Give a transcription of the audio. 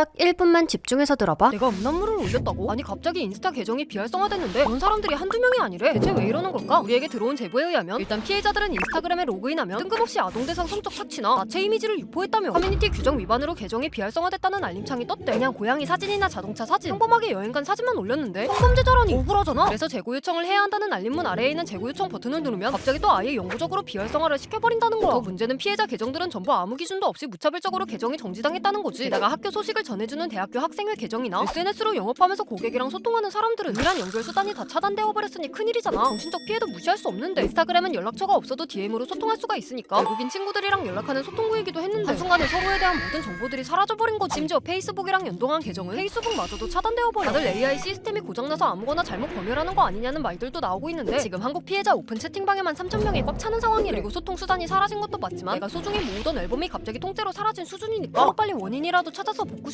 딱 1분만 집중해서 들어봐. 내가 음란물을 올렸다고? 아니 갑자기 인스타 계정이 비활성화됐는데 그런 사람들이 한두 명이 아니래 대체 왜 이러는 걸까? 우리에게 들어온 제보에 의하면 일단 피해자들은 인스타그램에 로그인하면 뜬금없이 아동 대상 성적 착취나 나체 이미지를 유포했다며 커뮤니티 규정 위반으로 계정이 비활성화됐다는 알림창이 떴대 그냥 고양이 사진이나 자동차 사진 평범하게 여행 간 사진만 올렸는데 성범죄자라니 억울하잖아 그래서 재고 요청을 해야 한다는 알림문 아래에 있는 재고 요청 버튼을 누르면 갑자기 또 아예 영구적으로 비활성화를 시켜버린다는 거야 더 문제는 피해자 계정들은 전부 아무 기준도 없이 무차별적으로 계정이 정지당했다는 거지 게다가 학교 소식을 전해주는 대학교 학생회 계정이나 SNS로 영업하면서 고객이랑 소통하는 사람들은 이란 연결 수단이 다 차단되어 버렸으니 큰일이잖아. 정신적 피해도 무시할 수 없는데. 인스타그램은 연락처가 없어도 DM으로 소통할 수가 있으니까. 외국인 친구들이랑 연락하는 소통구이기도 했는데. 한순간에 서로에 대한 모든 정보들이 사라져버린 거지. 심지어 페이스북이랑 연동한 계정은 페이스북마저도 차단되어 버려. 다들 AI 시스템이 고장나서 아무거나 잘못 검열하는 거 아니냐는 말들도 나오고 있는데 지금 한국 피해자 오픈 채팅방에만 3천 명이 꽉 차는 상황이래. 그리고 소통 수단이 사라진 것도 맞지만 내가 소중히 모으던 앨범이 갑자기 통째로 사라진 수준이니까 빨리 원인이라도 찾아서 복구시켜